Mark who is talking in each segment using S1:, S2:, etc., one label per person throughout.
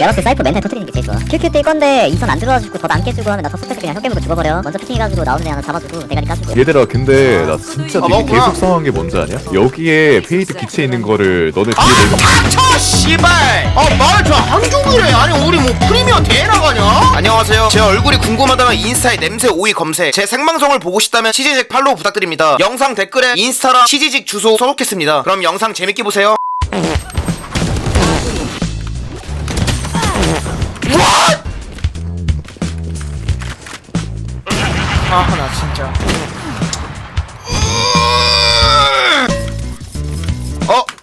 S1: 야라스 사이퍼 멘탈 터트리는 게 제일 좋아. 큐큐 뛸 건데 이선 안 들어와주고 더안 깨주고 하면 나 서포트에서 그냥 혀 깨물고 죽어버려. 먼저 피팅해가지고 나오는 애 하나 잡아주고 대가리 까주고.
S2: 얘들아 근데 나 진짜
S3: 아,
S2: 되게
S3: 먹었구나.
S2: 계속 상한 게 뭔지 아냐? 여기에 페이드 기체 있는 거를 너네 뒤에
S3: 아
S2: 내가
S3: 닥쳐 씨발! 아말저 한종이래. 아니 우리 뭐 프리미어 대회 나가냐? 안녕하세요. 제 얼굴이 궁금하다면 인스타에 냄새 오이 검색. 제 생방송을 보고 싶다면 치즈직 팔로우 부탁드립니다. 영상 댓글에 인스타랑 치즈직 주소 써놓겠습니다. 그럼 영상 재밌게 보세요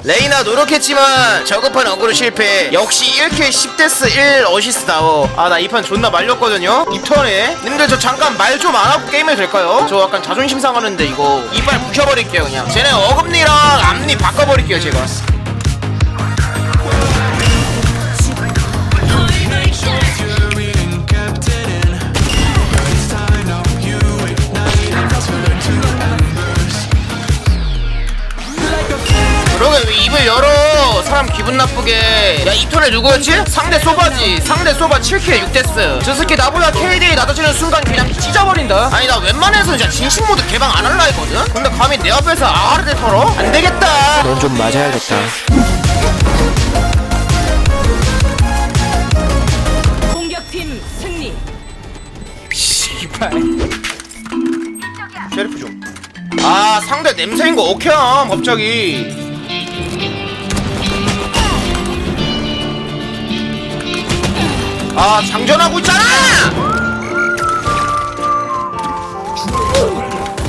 S3: 레이나 노력했지만 저급한 어그로 실패. 역시 1킬 10데스 1 어시스트다워. 아 나 이 판 존나 말렸거든요. 이 턴에. 님들 저 잠깐 말 좀 안 하고 게임해도 될까요? 저 약간 자존심 상하는데 이거 이빨 부셔버릴게요 그냥. 쟤네 어금니랑 앞니 바꿔버릴게요 제가 입을 열어 사람 기분 나쁘게 야이 턴에 누구였지? 상대 소바지 상대 소바 7킬 6데스 저 새끼 나보다 KD 낮아지는 순간 그냥 찢어버린다 아니 나 웬만해서 진짜 진심 모드 개방 안 할라 했거든? 근데 감히 내 앞에서 아르데 털어? 안 되겠다
S4: 넌 좀 맞아야겠다.
S5: 공격팀 승리.
S3: 씨발 셰리프 좀아 상대 냄새인 거 어케함 갑자기 아 장전하고 있잖아!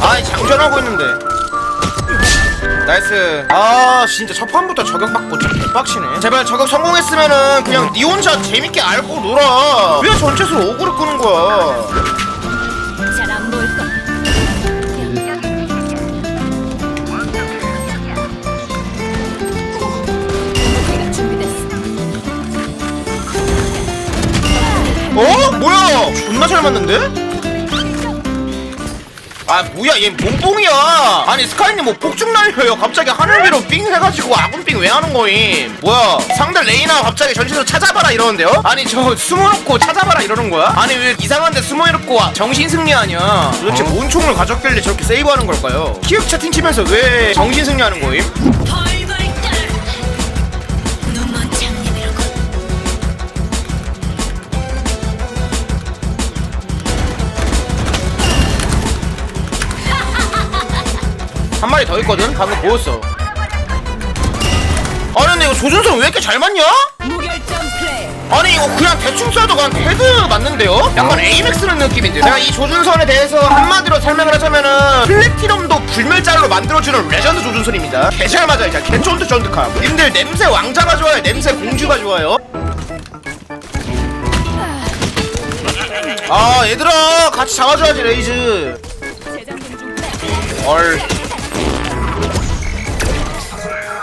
S3: 아니 장전하고 있는데. 나이스. 아 진짜 첫 판부터 저격받고 진짜 개빡치네. 제발 저격 성공했으면은 그냥 니 혼자 재밌게 알고 놀아. 왜 전체수로 오그를 끄는 거야
S5: 어?
S3: 뭐야? 존나 잘 맞는데? 아 뭐야 얘 몸뽕이야 아니 스카이님 뭐 폭죽 날려요 갑자기 하늘 위로 삥 해가지고 아군삥 왜 하는 거임 뭐야 상대 레이나 갑자기 전시에서 찾아봐라 이러는데요? 아니 저 숨어놓고 찾아봐라 이러는 거야? 아니 왜 이상한데 숨어놓고 정신 승리하냐 도대체 뭔 총을 가졌길래 저렇게 세이브하는 걸까요? 키읔 채팅 치면서 왜 정신 승리하는 거임? 한 마리 더 있거든? 방금 보였어. 아니 근데 이거 조준성 왜 이렇게 잘 맞냐? 아니 이거 그냥 대충 쏴도 그냥 헤드 맞는데요? 약간 에이맥스는 느낌인데. 제가 이 조준선에 대해서 한마디로 설명을 하자면은 플래티넘도 불멸자로 만들어주는 레전드 조준선입니다. 개 잘 맞아요 진짜. 개 쫀득쫀득함. 님들 냄새 왕자가 좋아요? 냄새 공주가 좋아요? 아 얘들아 같이 잡아줘야지 레이즈. 얼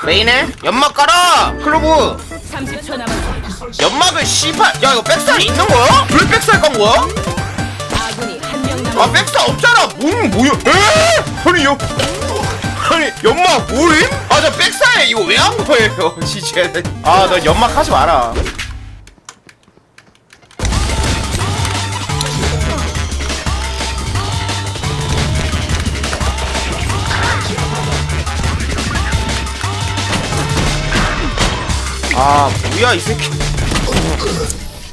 S3: 메인에 연막 깔아 클로브
S5: 30초 남았습니다.
S3: 연막을 씨발 야 이거 백살 있는 거야? 왜 백살 깐 거야?
S5: 아군이 한 명 남았.
S3: 아 백살 없잖아 뭔 뭐야 에? 아니 연 아니 연막 뭐임? 아저 백살 이거 왜 한 거예요 진짜 아너 연막 하지 마라 아 뭐야 이 새끼.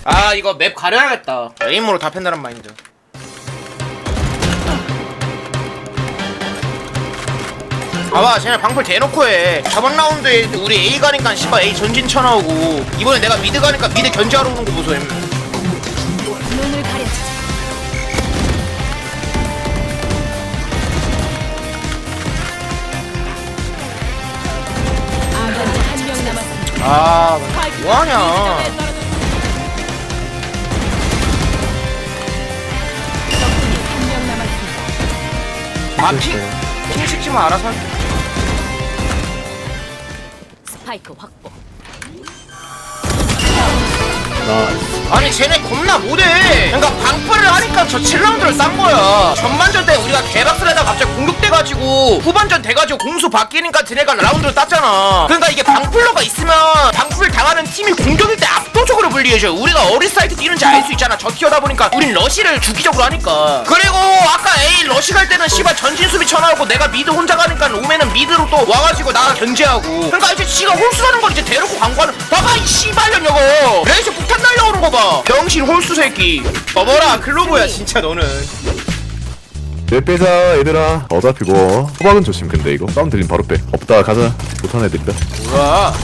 S3: 아 이거 맵 가려야겠다. 에임으로 다 팬다란 마인드. 봐봐 쟤네 방풀 대놓고 해. 저번 라운드에 우리 A 가니까 씨발 A 전진 쳐나오고 이번에 내가 미드 가니까 미드 견제하러 오는 거 보소 엠
S5: 아
S3: 뭐하냐
S5: 한명 남았습니다.
S3: 아핑 핑 찍지만 알아서 할게
S5: 스파이크 확 보.
S2: 나
S3: 아니 쟤네 겁나 못해. 그러니까 방풀을 하니까 저 7라운드를 싼 거야. 전반전 때 우리가 개박살 하다가 갑자기 공격돼가지고 후반전 돼가지고 공수 바뀌니까 쟤네가 라운드를 땄잖아. 그러니까 이게 방풀러가 있으면 방풀 당하는 팀이 공격일 때 압도적으로 불리해져요. 우리가 어디 사이트 뛰는지 알 수 있잖아. 저 티어다 보니까 우린 러시를 주기적으로 하니까. 그리고 아까 A 러시 갈 때는 씨발 전진 수비 쳐나오고 내가 미드 혼자 가니까 오면은 미드로 또 와가지고 나랑 견제하고. 그러니까 이제 지가 홀수하는 걸 이제 대놓고 광고하는. 봐봐 이 씨발년 여거 레이저 폭탄 날려오는 거 봐. 병신 홀수 새끼. 봐봐라 클로버야 진짜 너는.
S2: 내 빼자 얘들아. 어차피 뭐 호박은 조심 근데 이거. 싸움 들림 바로 빼. 없다 가자. 못한 애들이다
S3: 뭐야?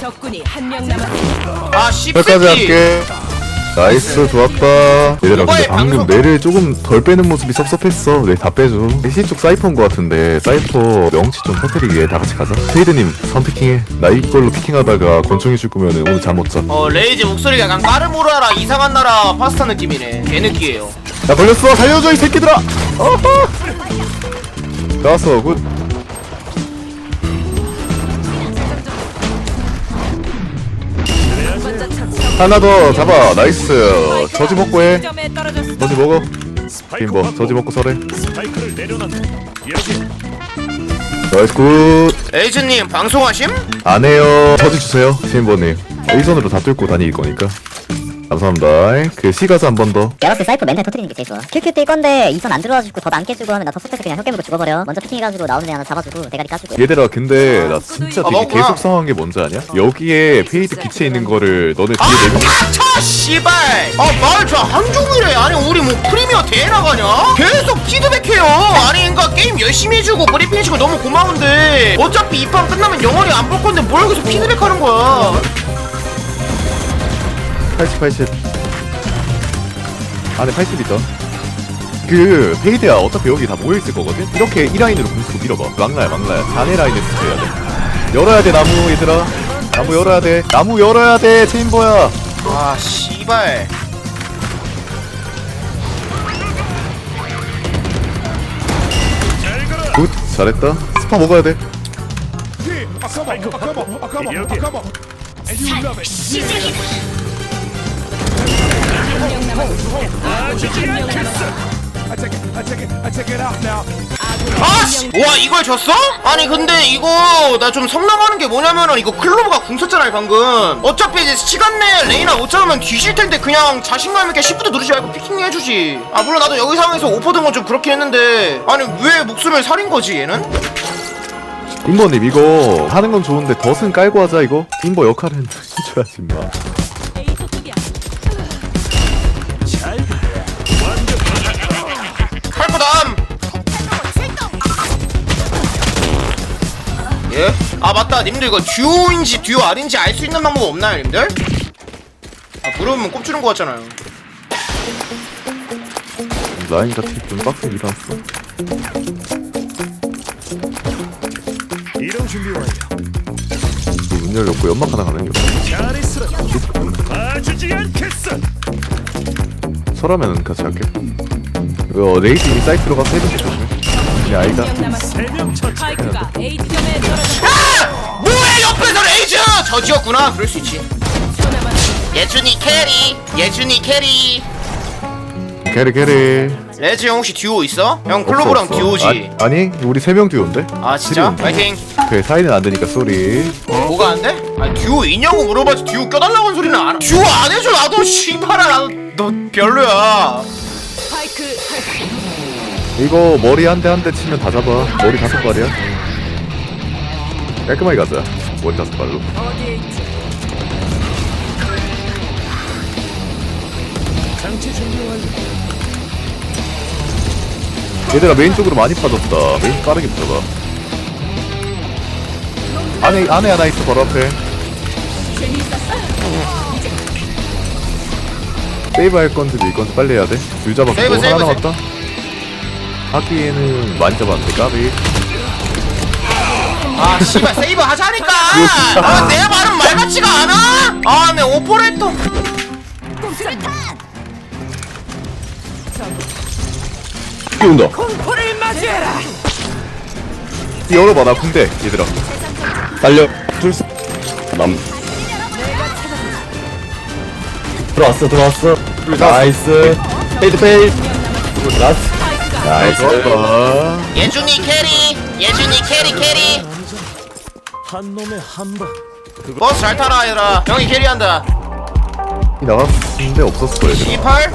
S5: 적군이 한 명 남았습니다.
S3: 아
S2: 여기까지
S3: 씹새끼.
S2: 할게 나이스 좋았다. 얘들아 근데 방금 뇌를 조금 덜 빼는 모습이 섭섭했어. 뇌다 빼줘. AC 쪽 사이퍼인 것 같은데 사이퍼 명치 좀 터뜨리게 다 같이 가자. 테이드님 선피킹해. 나 이걸로 피킹하다가 권총이 줄 거면은 오늘 잠 못 자.
S3: 어 레이즈 목소리가 약간 까르모라라 이상한 나라 파스타 느낌이네. 개느끼예요.
S2: 야 걸렸어. 살려줘 이 새끼들아. 어허. 나왔어. 굿 하나 더 잡아. 나이스. 저지 먹고 해. 저지 먹어. 빈버 저지 먹고 서래.
S4: 스파이크를 내려놨다. 여기
S2: 나이스 굿.
S3: 레이즈님 방송하심?
S2: 안 해요. 저지 주세요 팀버님. A선으로 다 뚫고 다닐 거니까 감사합니다. 그 시가스 한 번 더.
S1: 내가 봤을 때 사이퍼 멘탈 터트리는 게 제일 좋아. 킬킬 뛸 건데 이선 안 들어와주고 더 남게 주고 하면 나 섭섭해서 그냥 혀 깨물고 죽어버려. 먼저 피킹해가지고 나오는 애 하나 잡아주고 대가리 까주고.
S2: 얘들아 근데 나 진짜
S3: 아,
S2: 되게. 계속 상한 게 뭔지 아냐? 여기에 페이드 기체 있는 거를 너네 뒤에
S3: 아
S2: 내면
S3: 닥쳐 씨발! 아말저 한종일에 아니 우리 뭐 프리미어 대회 나가냐? 계속 피드백해요. 아니 그니까 게임 열심히 해주고 브리핑 해주고 너무 고마운데. 어차피 이 판 끝나면 영원히 안 볼 건데 뭘 계속 피드백하는 거야
S2: 80 80 안에 80 있다 그 페이드야 어차피 여기 다 모여있을 거거든? 이렇게 1라인으로 공수고 밀어봐. 막라야 막라야. 자네 라인에서 해야 돼. 열어야 돼 나무 얘들아. 나무 열어야 돼. 나무 열어야 돼 체인버야.
S3: 아 씨발.
S2: 굿 잘했다. 스파 먹어야 돼.
S4: 스파이크 확보. 여기
S5: 한명 남았습니다.
S3: 아씨 와 이걸 졌어? 아니 근데 이거 나 좀 성남하는 게 뭐냐면은 이거 클로브가 궁 썼잖아요 방금 어차피 이제 시간 내에 레이나 못 잡으면 뒤질 텐데 그냥 자신감 있게 시프트 누르지 말고 피킹 해주지 아 물론 나도 여기 상황에서 오퍼 든 건 좀 그렇긴 했는데 아니 왜 목숨을 살인 거지 얘는?
S2: 인버님 이거 하는 건 좋은데 덫은 깔고 하자 이거 인버 역할은 해줘야지 마
S3: 아 맞다 님들 이거 듀오인지 듀오 아닌지 알 수 있는 방법 없나요 님들? 아 물어보면 꼽주는 거 같잖아요
S2: 라인 같은 좀 빡세게 밀어놨어
S4: 이동 준비 완료.
S2: 문 열렸고 연막 하나 가는
S4: 잘했어. 않겠어.
S2: 설하면 같이 할게 이거 이미 사이트로 가서 좋 네 그냥 아이가.
S5: 스파이크가 A 지점에.
S3: 아! 뭐해 옆에서 레이즈! 저지였구나 그럴 수 있지
S5: 초 남았습니다.
S3: 예준이 캐리 예준이 캐리
S2: 캐리 캐리
S3: 레즈 형 혹시 듀오 있어? 형 클로브랑
S2: 없어.
S3: 듀오지
S2: 아, 아니 우리 세 명 듀오인데
S3: 아, 진짜?
S2: 트리오인데.
S3: 파이팅
S2: 그래 사이는 안 되니까 쏘리
S3: 뭐가 안 돼? 아 듀오 있냐고 물어봐지 듀오 껴달라고 하는 소리는 안 듀오 안 해줘 나도 씨발아 나도 너 별로야
S5: 스파이크 탈출.
S2: 이거 머리 한 대 한 대 치면 다 잡아. 머리 다섯 발이야? 깔끔하게 가자. 머리 다섯 발로.
S5: 어디에 있지?
S4: 장치 준비 완료.
S2: 얘들아 메인 쪽으로 많이 빠졌다. 메인 빠르게 붙어봐 안에 안에 하나 있어 바로 앞에. 세이브 할 건지 밀 건지 빨리 해야 돼둘 잡았고
S3: 세이브,
S2: 하나
S3: 세이브,
S2: 남았다 하기에는 많이 잡았는데 까비
S3: 아 씨발 세이브 하자니까! 아내 말은 말 같지가 않아? 아내 오퍼레이터
S5: 공포를 맞이해라.
S2: 열어봐 나 군대 얘들아. 달려. 둘남.
S6: 들어왔어 들어왔어. 나이스. 페이드 페이드. 라스 나이스.
S2: 좋았다
S3: 예준이 캐리 예준이 캐리 캐리.
S4: 한 놈에 한방
S3: 버스 잘 타라 얘들아. 형이 캐리한다.
S2: 나갔는데 없었어 얘들아
S3: 28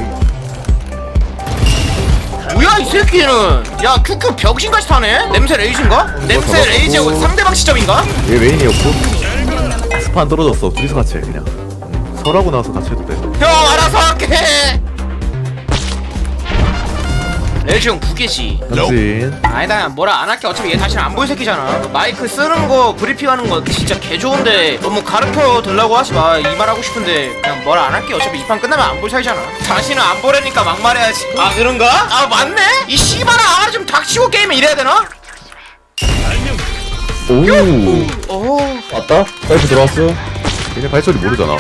S3: 뭐야 이 새끼는? 야 큐큐 병신같이 타네? 냄새 레이즈인가? 냄새
S2: 잡았고.
S3: 레이즈하고. 상대방 시점인가?
S2: 얘 메인이었고. 스판 떨어졌어 둘이서 같이. 해 그냥. 응. 설하고 나서 같이 해도 돼.
S3: 형 알아서 할게 레이즈 형 부계시.
S2: 현진.
S3: 아니다 뭐라 안 할게. 어차피 얘 다시는 안 보일 새끼잖아. 마이크 쓰는 거 브리핑하는 거 진짜 개 좋은데 너무 가르쳐 들라고 하지 마. 이 말 하고 싶은데 그냥 뭐라 안 할게. 어차피 이 판 끝나면 안 볼 사이잖아. 다시는 안 보려니까 막말해야지. 아 그런가? 아 맞네? 이 씨발아 아, 좀 닥치고 게임을 이래야 되나?
S6: 오.
S3: 오
S6: 왔다. 파이프 들어왔어.
S2: 얘네 발소리 모르잖아.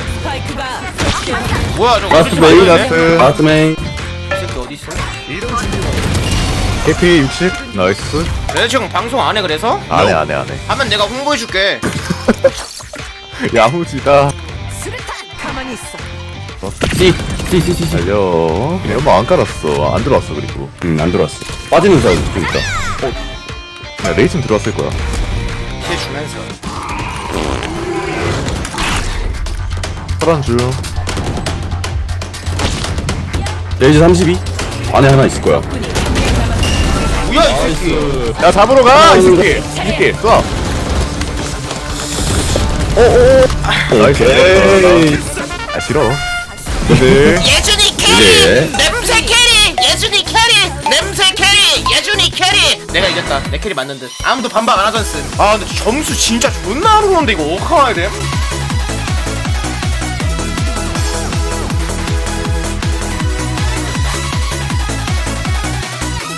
S3: 뭐야 저거
S6: 라스트 메인?
S2: 라스트.
S6: 라스트 메인?
S2: KP 60 나이스.
S3: 레이즈 형 방송 안 해 그래서?
S2: 안해 안해 안해.
S3: 하면 내가 홍보해줄게.
S2: 야무지다.
S5: 수류탄 가만히 있어.
S6: CCCC
S2: 달려. 얘 엄마 안 깔았어. 안 들어왔어 그리고.
S6: 음안 들어왔어. 빠지는 사람 좀 있다
S2: 야, 레이튼 들어왔을 거야.
S3: 피해 주면서.
S2: 설한 중
S6: 레이즈 32 안에 하나 있을 거야
S3: 뭐야 이 새끼
S2: 야 잡으러 가! 이 새끼! 이 새끼! 쏴! 오오오! 나이스
S6: 오케이
S2: 아 싫어
S3: 예준이
S6: 네.
S3: 캐리 냄새 캐리 예준이 캐리 냄새 캐리 예준이 캐리 내가 이겼다 내 캐리 맞는 듯 아무도 반박 안 하던 듯아 근데 점수 진짜 존나 안 오는데 이거 어떡하야 돼?